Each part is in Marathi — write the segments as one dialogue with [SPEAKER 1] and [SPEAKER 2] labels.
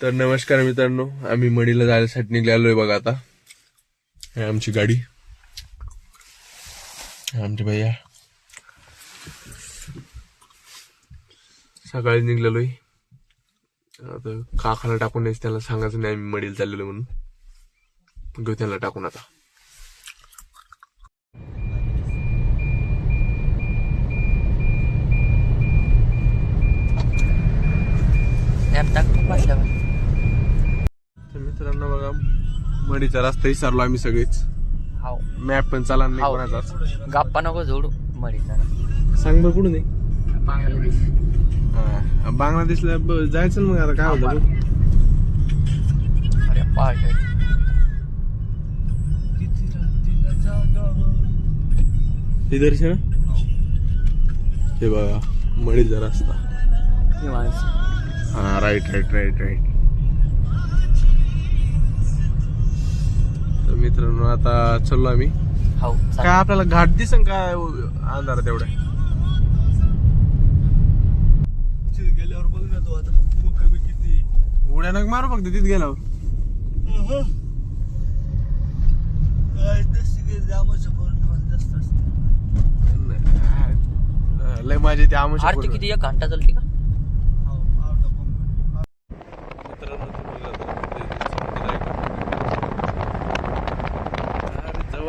[SPEAKER 1] तर नमस्कार मित्रांनो आम्ही मडीला जाण्यासाठी निघालोय बघा आता. आमची गाडी. आमचे भैया. सकाळी निघलेलोय आता काकाला टाकून यायचं त्याला सांगायचं नाही आम्ही मडीला चाललेलो म्हणून. घेऊ त्याला टाकून आता.
[SPEAKER 2] टाकतो बसल्यावर
[SPEAKER 1] मडीचा रस्ता विसरलो आम्ही सगळेच.
[SPEAKER 2] हाव.
[SPEAKER 1] मॅप पण चाला नाही
[SPEAKER 2] हाव.
[SPEAKER 1] कोणाचाच.
[SPEAKER 2] गप्पा नको जोडू मडी जरा.
[SPEAKER 1] सांग बरं कुठून आहे?
[SPEAKER 2] बांगलादेश.
[SPEAKER 1] हा, बांगलादेशला ब- जायचं ना मग आता काय होतं बघ.
[SPEAKER 2] अरे पार्ट
[SPEAKER 1] हे दर्शन? हे बघा मडीचा रस्ता. हा राईट राईट राईट राईट मित्रांनो आता चाललो आम्ही.
[SPEAKER 2] हाव
[SPEAKER 1] काय आपल्याला घाट दिसन काय अंधार तेवढ्या
[SPEAKER 3] गेल्यावर बघ ना तू आता किती.
[SPEAKER 1] उड्या नग मारू फक्त तिथे गेल्यावर.
[SPEAKER 3] काय जास्त काही जामाचं पौर्णिमा जास्त असते.
[SPEAKER 1] लय माझे ते
[SPEAKER 2] आरती किती एक घंटा चालते का
[SPEAKER 3] हो आवडा पण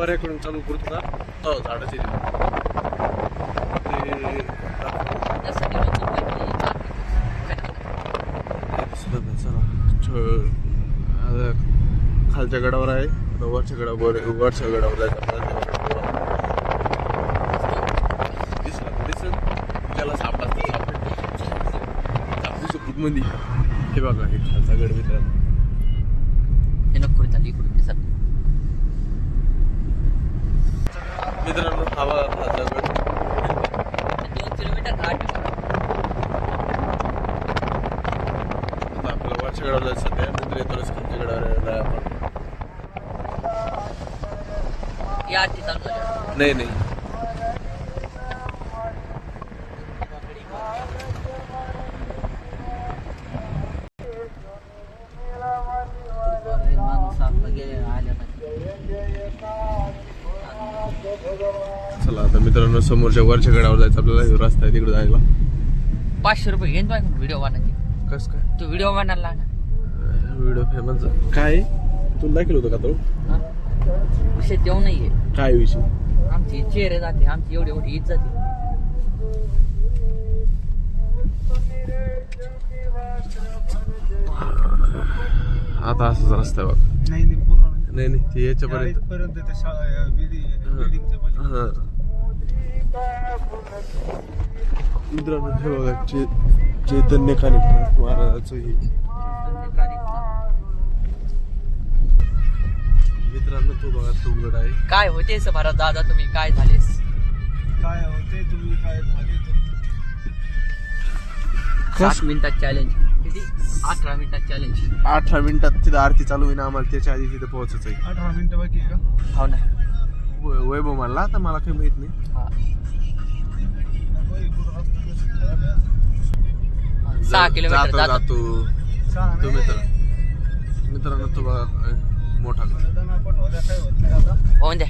[SPEAKER 1] जवळकडून चालू करतो ना हो, झाडाचे चला खालच्या गडावर आहे आता वरच्या गडावर वरच्या गडावर जायचं आपल्याला तेव्हा त्याला सापडा मध्ये हे बघा हे खालचा गड मित्रांनो
[SPEAKER 2] हे नको चालली इकडून दिसत
[SPEAKER 1] मित्रांनो हा बघा खालचा गड
[SPEAKER 2] दोन किलोमीटर घाट आहे.
[SPEAKER 1] आता आपल्याला वरच्या गडावर जायचं सध्या नंतर येतोच खालच्या गडावर यायला आपण
[SPEAKER 2] या आरती चालू झाली
[SPEAKER 1] नाही नाही चला आता मित्रांनो समोरच्या वरच्या गडावर जायचं आपल्याला रस्ता आहे तिकडे जायला.
[SPEAKER 2] पाचशे रुपये घेऊन तो व्हिडिओ बनायची.
[SPEAKER 1] कस काय?
[SPEAKER 2] तू व्हिडिओ बनायला ना
[SPEAKER 1] व्हिडिओ फेमस काय? तुला दाखल होतं का तो?
[SPEAKER 2] हा? विषय तेव नाहीये.
[SPEAKER 1] काय विषय?
[SPEAKER 2] आमची चेहरे जाते आमची एवढी एवढी ईद जाते
[SPEAKER 1] आता असाच रस्ता आहे बघ.
[SPEAKER 3] नाही नाही पूर्ण नाही.
[SPEAKER 1] नाही ते याच्यापर्यंत.
[SPEAKER 3] इथपर्यंत त्या शाळा बिल्डिंग बिल्डिंगच्या पलीकडे.
[SPEAKER 1] हा. मित्रांनो हे बघा चे चैतन्य कानिफनाथ महाराजाचं हे मित्रांनो तो बघा तो गड आहे.
[SPEAKER 2] काय होतेस भारत दादा तुम्ही काय झालेस?
[SPEAKER 3] काय होते तुम्ही काय झाले
[SPEAKER 2] सात मिनिटात चॅलेंज किती? अठरा मिनिटात चॅलेंज
[SPEAKER 1] अठरा मिनिटात तिथं आरती चालू होईना आम्हाला त्याच्या आधी तिथं पोहोचायचं आहे.
[SPEAKER 3] अठरा मिनिटं बाकी आहे का?
[SPEAKER 2] हो ना.
[SPEAKER 1] वै- वैभव म्हणला तर मला काही माहीत नाही.
[SPEAKER 2] हा. सहा किलोमीटर
[SPEAKER 1] जातो तो. मित्र मित्रांनो तो बघा मोठा
[SPEAKER 2] होऊन द्या.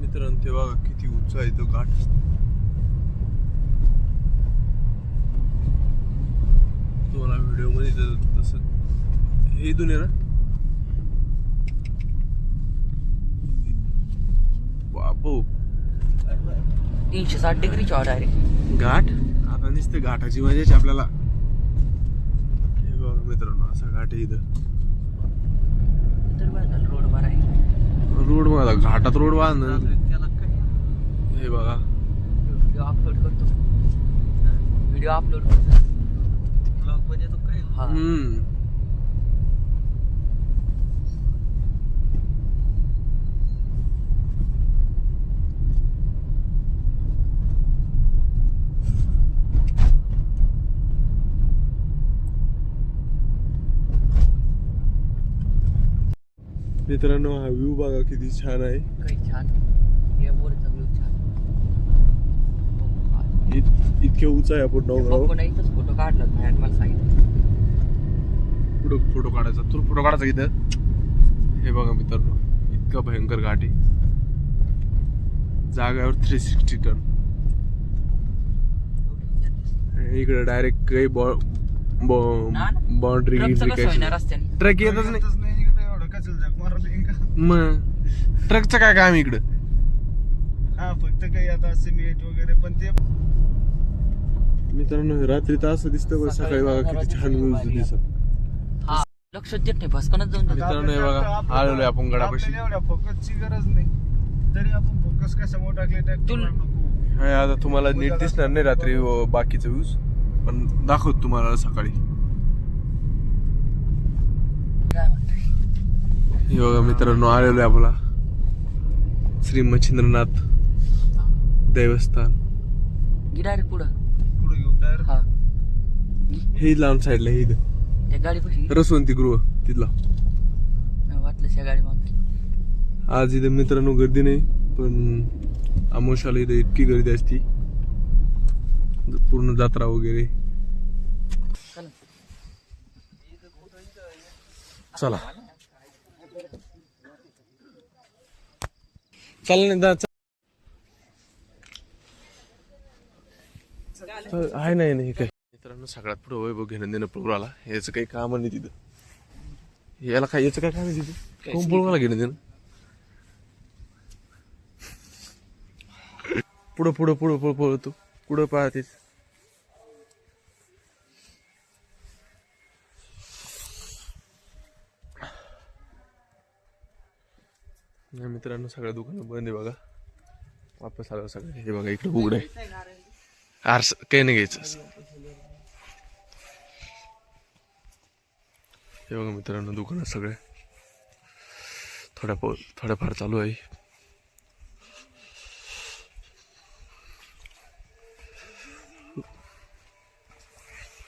[SPEAKER 1] मित्रांनो ते बघा किती उंच आहे तो घाट. तुम्हाला व्हिडिओमध्ये जर तसं हे इथून आहे ना? बापू
[SPEAKER 2] तीनशे साठ डिग्री चॉड डायरेक्ट
[SPEAKER 1] घाट? आता नुसते घाटाची मजाच आपल्याला. हे बघा मित्रांनो असा घाट आहे इथं.
[SPEAKER 2] रोड वर आहे.
[SPEAKER 1] रोड बघा घाटात रोड बांधणं
[SPEAKER 3] त्याला काय?
[SPEAKER 1] हे बघा.
[SPEAKER 2] व्हिडिओ अपलोड करतो. व्हिडिओ अपलोड करतो.
[SPEAKER 3] ब्लॉगमध्ये तो काय?
[SPEAKER 2] हा.
[SPEAKER 1] हम्म. मित्रांनो हा व्ह्यू बघा किती छान आहे.
[SPEAKER 2] काही छान. हे वरचा व्यू छान.
[SPEAKER 1] इत- इतके उंच आहे आपण डोंगरावर.
[SPEAKER 2] इथंच फोटो काढला होता आणि मला सांगितलं.
[SPEAKER 1] कुठं फोटो काढायचा? तुला फोटो काढायचा इथं? हे बघा मित्रांनो इतकं भयंकर घाट आहे. जागावर थ्री सिक्स्टी टन इकडे डायरेक्ट काही
[SPEAKER 2] ना, ना.
[SPEAKER 1] बाउंड्री
[SPEAKER 2] ट्रकचं कसं होईना रस्त्याने?
[SPEAKER 1] ट्रक येतच नाही
[SPEAKER 3] येतच नाही इकडे एवढं कचल जाग मारलं का
[SPEAKER 1] मग ट्रकचं काय काम इकडं?
[SPEAKER 3] हा फक्त काही आता सिमेंट वगैरे पण ते
[SPEAKER 1] मित्रांनो रात्री तर असं दिसतं बघ सकाळी बघा किती छान व्ह्यूज दिसत.
[SPEAKER 2] हा लक्षात देत नाही भस्कनच जाऊन.
[SPEAKER 1] मित्रांनो हे बघा आलेलोय आपण गडापाशी.
[SPEAKER 3] आपल्याला एवढ्या फोकसची गरज नाही. तरी आपण फोकस कशामुळे टाकले टाकतो
[SPEAKER 2] तुल-
[SPEAKER 3] नको.
[SPEAKER 1] हे आता तुम्हाला नीट दिसणार नाही रात्री अं, बाकीचं व्ह्यूज पण दाखवतो तुम्हाला सकाळी.
[SPEAKER 2] काय म्हणताय?
[SPEAKER 1] बघा मित्रांनो आलेलो आहे आपला श्री मच्छिंद्रनाथ देवस्थान.
[SPEAKER 2] गिडारे पुढं.
[SPEAKER 3] पुढे घेऊ डायरेक्ट.
[SPEAKER 2] हा.
[SPEAKER 1] हे लांब साईडला हे इथं.
[SPEAKER 2] त्या गाडी पशी
[SPEAKER 1] रसवंती गृह तिथला.
[SPEAKER 2] वाटलं त्या गाडी मागची
[SPEAKER 1] आज इथं मित्रांनो गर्दी नाही पण आमोशाला इथं इतकी गर्दी असती. पूर्ण जत्रा वगैरे.
[SPEAKER 2] चला.
[SPEAKER 1] चला चला नाही दा- चल. चल, आहे नाही नाही काय मित्रांनो सगळ्यात पुढे वैभव घेणं देणं पुराला याचं काही काम नाही तिथं. याला काय याचं काय काम आहे तिथं? कोण पुरवाला घेणं देणं पुढं पुढं पुढं पुढं पळतो. पुढं पाहतेस नाही मित्रांनो सगळ्या दुकानं बंद आहे बघा. वापस आलं सगळं. हे बघा इकडे उघड आहे. आरस काही नाही घ्यायचं. हे बघा मित्रांनो दुकानं सगळे. थोड्या पो थोड्याफार चालू आहे.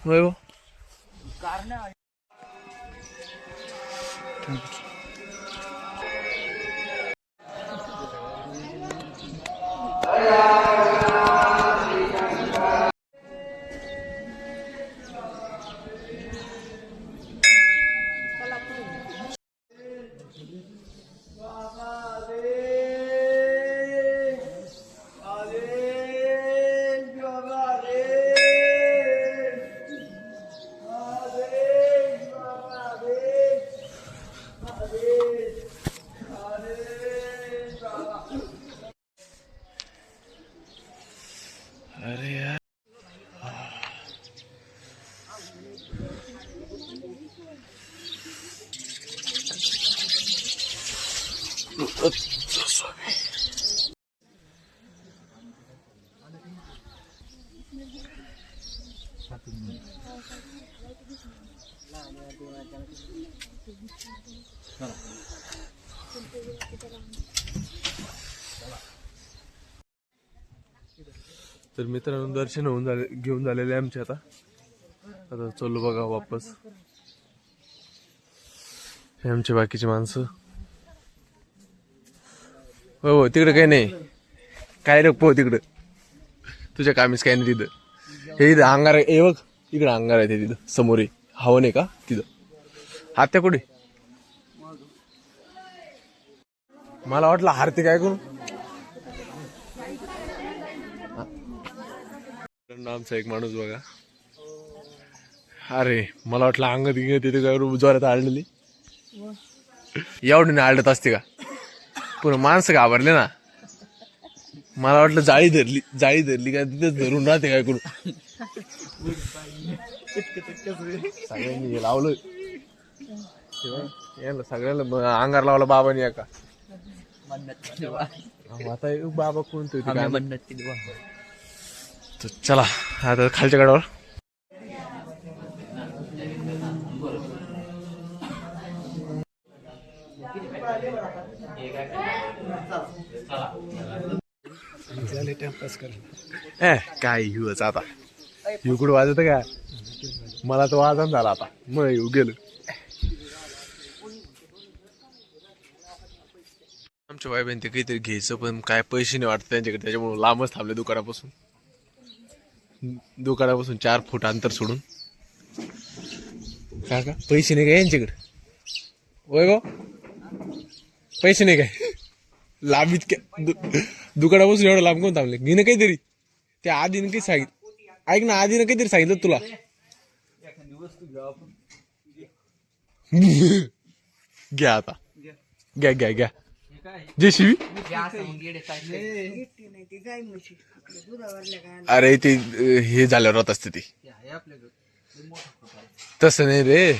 [SPEAKER 1] होय तर मित्रांनो दर्शन होऊन झाले घेऊन झालेले आहे आमचे आता. आता चलो बघा वापस. हे आमचे बाकीचे माणसं. हो हो तिकडे काही नाही. काय रे पो तिकडं? तुझ्या कामीच काही नाही तिथं. हे इथं अंगार आहे. बघ इकडं अंगार आहे ते तिथं समोर आहे. हवन आहे का? तिथं. हात्या कुठे? मला वाटलं हारते काय करू आमचा एक माणूस बघा. अरे मला वाटलं अंगात गिंग तिथे काय जोरात आळलेली. एवढी नाही आळत असते का? पुन्हा माणसं घाबरले ना. मला वाटलं जाळी धरली जाळी धरली का तिथेच धरून राहते काय करू सगळ्यांनी हे लावलं याला सगळ्याला ब- अंगार लावला बाबांनी एका. अहो, आता हे बाबा कोणतं होते काय. तर चला आता खालच्या गडावर ए काय हिवच आता? हिव कुठं वाजत का मला तर वाजन झाला आता. मग येऊ गेलो. आमच्या बाई बहिणी ते काहीतरी घ्यायचं पण काय पैसे नाही वाटत त्यांच्याकडे. त्याच्यामुळे लांबच थांबले दुकानापासून. दुकानापासून चार फूट अंतर सोडून. काय का? पैसे नाही काय यांच्याकडे? होय गो? पैसे नाही काय? लांब इतक्या दु- दुकानापासून एवढं लांब कोण थांबले? घेणं काहीतरी. त्या आधीनं काही सांगितलं ऐक ना आधीनं काहीतरी सांगितलं तुला. घ्या आता. घ्या घ्या घ्या. जे शिवी अरे ते हे झाल्यावर होत असते ती तसं नाही रे.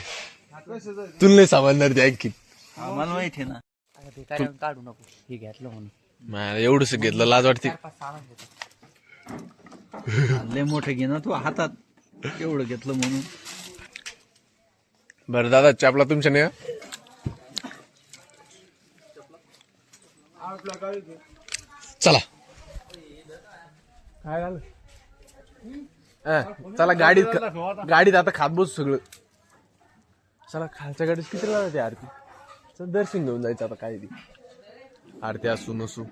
[SPEAKER 1] तुला नाही समजणार ते आणखी
[SPEAKER 3] आम्हाला माहिती आहे ना.
[SPEAKER 2] काढू नको. हे घेतलं म्हणून.
[SPEAKER 1] मला एवढंच घेतलं लाज वाटते.
[SPEAKER 2] चार पाच सामान घेतो.
[SPEAKER 3] लय मोठे घे ना तू हातात. एवढं घेतलं म्हणून.
[SPEAKER 1] बरं दादा चापला तुमच्या नाही का? चला. काय झालं? अं, चला गाडीत ख- गाडीत आता खात बसू सगळं. चला खालच्या गाडीत किती लागते आरती? चल दर्शन घेऊन जायचं आता काय ती. आरती असू नसू.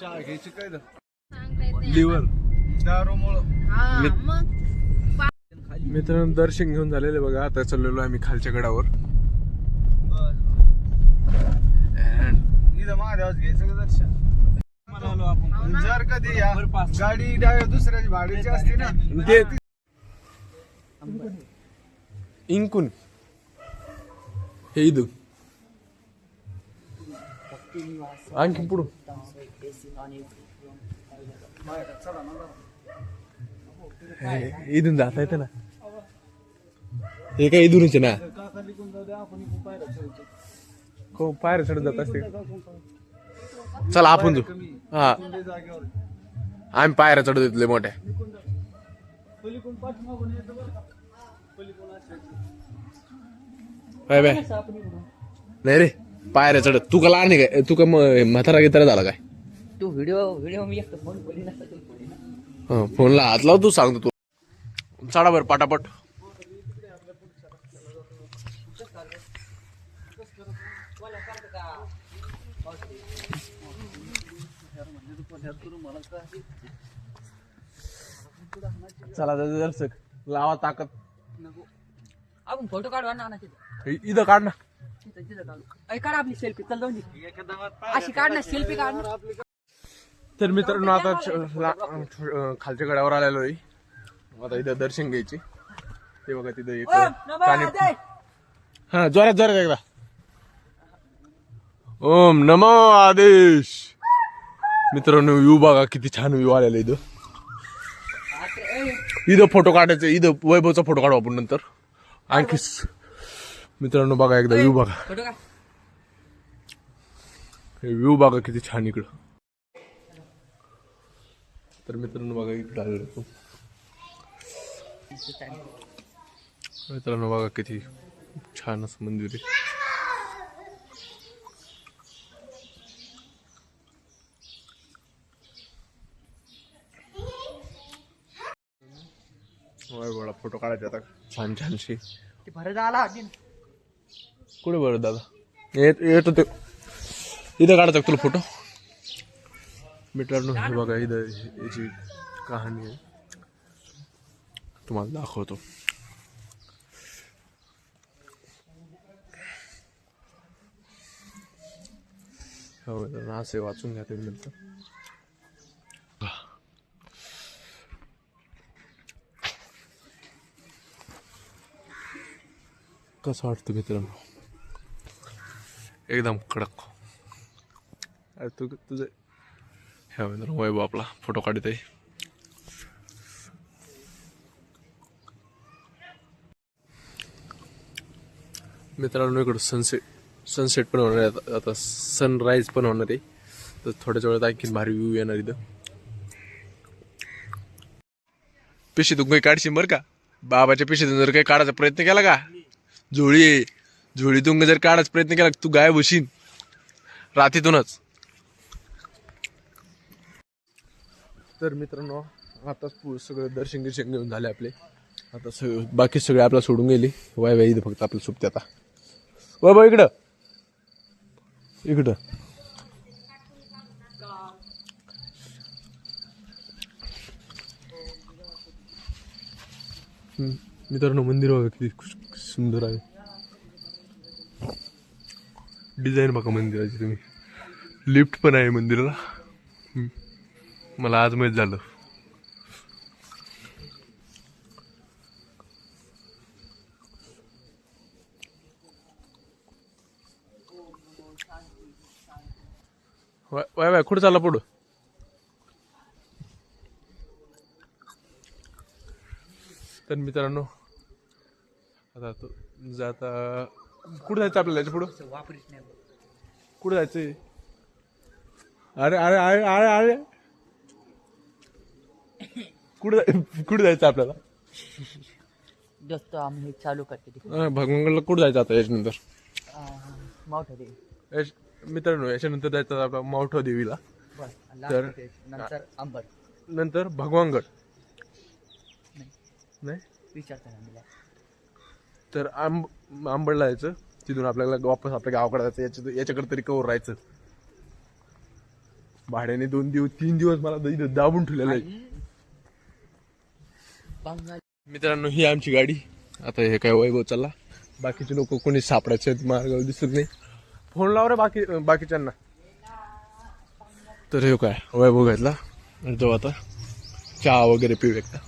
[SPEAKER 3] चहा घ्यायची काय
[SPEAKER 1] लिव्हर. मित्रांनो दर्शन घेऊन झालेले बघा. आता चाललेलो आम्ही खालच्या गडावर.
[SPEAKER 3] इथं महादेवाच घ्यायचं का दर्शन? जर कधी या गाडी डाव्या दुसऱ्याची भाडीची असते ना
[SPEAKER 1] ते इंकुन. हे इदू आणखी पुढं हे, इथून जाता येतं ना हे काय इथूनच आहे ना हो पायऱ्या चढत जात असते चला आपण जाऊ हा आम्ही पायऱ्या चढत येतो लय मोठ्या बाय बाय नाही रे पायऱ्या चढत. तू का लहान आहे काय? तू का म- म्हातारा गितारा झाला काय?
[SPEAKER 2] तू व्हिडिओ व्हिडिओ मी एकटं फोन बोली नसता तू बोली ना.
[SPEAKER 1] हं, फोनला हात लाव तू सांगतो तू. चढा बरं पाटापट. चला दर्शक लावा ताकद.
[SPEAKER 2] आपण फोटो काढू ना ना तिथं.
[SPEAKER 1] इ- इथं काढ ना.
[SPEAKER 2] काढू अय काढ आपली सेल्फी चल जाऊन दे. अशी काढ ना सेल्फी काढ ना.
[SPEAKER 1] तर मित्रांनो आता खालच्या गडावर आलेलो आहे. आता इथं दर्शन घ्यायचे. ते बघा तिथं एक. हा जोरात जोरात एकदा. ओम नमो आदेश. मित्रांनो व्यू बघा किती छान व्यू आलेला इथं. इथं फोटो काढायचं इथं वैभवचा फोटो काढू आपण नंतर. आणखी मित्रांनो बघा एकदा व्यू बघा.
[SPEAKER 2] काढ.
[SPEAKER 1] व्यू बघा किती छान इकडं. तर मित्रांनो बघा इकडं आलेलो. मित्रांनो बघा किती छान असं मंदिर आहे. फोटो काढायचे आता. छान छानशी.
[SPEAKER 2] आला.
[SPEAKER 1] कुठे बरं दादा? येत येतो ते. इथं काढायचा तुला फोटो मित्रांनो हे बघा इथं याची कहाणी आहे. तुम्हाला दाखवतो. हो असे वाचून घ्या तुम्ही नंतर. कसं वाटतं मित्रांनो? एकदम कडक. अरे तू तुझं ह्या वैभव आपला फोटो काढत आहे मित्रांनो इकडं सनसेट सनसेट पण होणार आहे. आता- सनराईज पण होणार आहे. तर थोड्याच वेळात आणखीन भारी व्ह्यू येणार इथं. पिशीतून काही काढशील बरं का? बाबाच्या पिशीतून जर काही काढायचा प्रयत्न केला का? झोळी. आहे. झोळीतून जर काढायचा प्रयत्न केला तू गायब होशील. रात्रीतूनच. तर मित्रांनो आता पु- सगळं दर्शन गिर्शन घेऊन झाले आपले. आता सगळे बाकी सगळे आपला सोडून गेली. वाय वाय इथं फक्त आपलं सुपते आता. वाय बाय इकडं. इकडं. मित्रांनो मंदिर बघा किती सुंदर आहे. डिझाईन बघा मंदिराची तुम्ही. लिफ्ट पण आहे मंदिराला. मला आज माहीत झालं. वाय वाय वाय, कुठं चालला पुढं? तर मित्रांनो आता तो जाता कुठं जायचं आपल्याला याच्या पुढं?
[SPEAKER 2] वापरीत नाही
[SPEAKER 1] कुठं जायचंय अरे अरे अरे अरे अरे. कुठं जाय- कुठं जायचं आपल्याला?
[SPEAKER 2] जास्त आम्ही हे चालू करते ते
[SPEAKER 1] अं, भगवंगडला कुठं जायचं आता याच्यानंतर? याच- मित्रांनो याच्यानंतर जायचं आपला मावठा देवीला
[SPEAKER 2] बस
[SPEAKER 1] तर-.
[SPEAKER 2] नंतर अंबर.
[SPEAKER 1] नंतर भगवानगड.
[SPEAKER 2] नाही.
[SPEAKER 1] नाही?
[SPEAKER 2] विचारतो ना मला
[SPEAKER 1] तर आंब आंबडला जायचं तिथून आपल्याला वापस आपल्या गावाकडे जायचं. याच्या याच्याकडे तरी कवर राहायचं. भाड्याने दोन दिवस तीन दिवस मला इथं दाबून ठेवलेलं आहे. मित्रांनो ही आमची गाडी. आता हे काय वैभव चालला. बाकीचे लोक कोणी सापडायचे आहेत मार्गावर दिसत नाही. फोन लाव रे बाकी बाकीच्यांना. तर हे काय वैभव घेतला. जाऊ आता चहा वगैरे पिऊ एकदा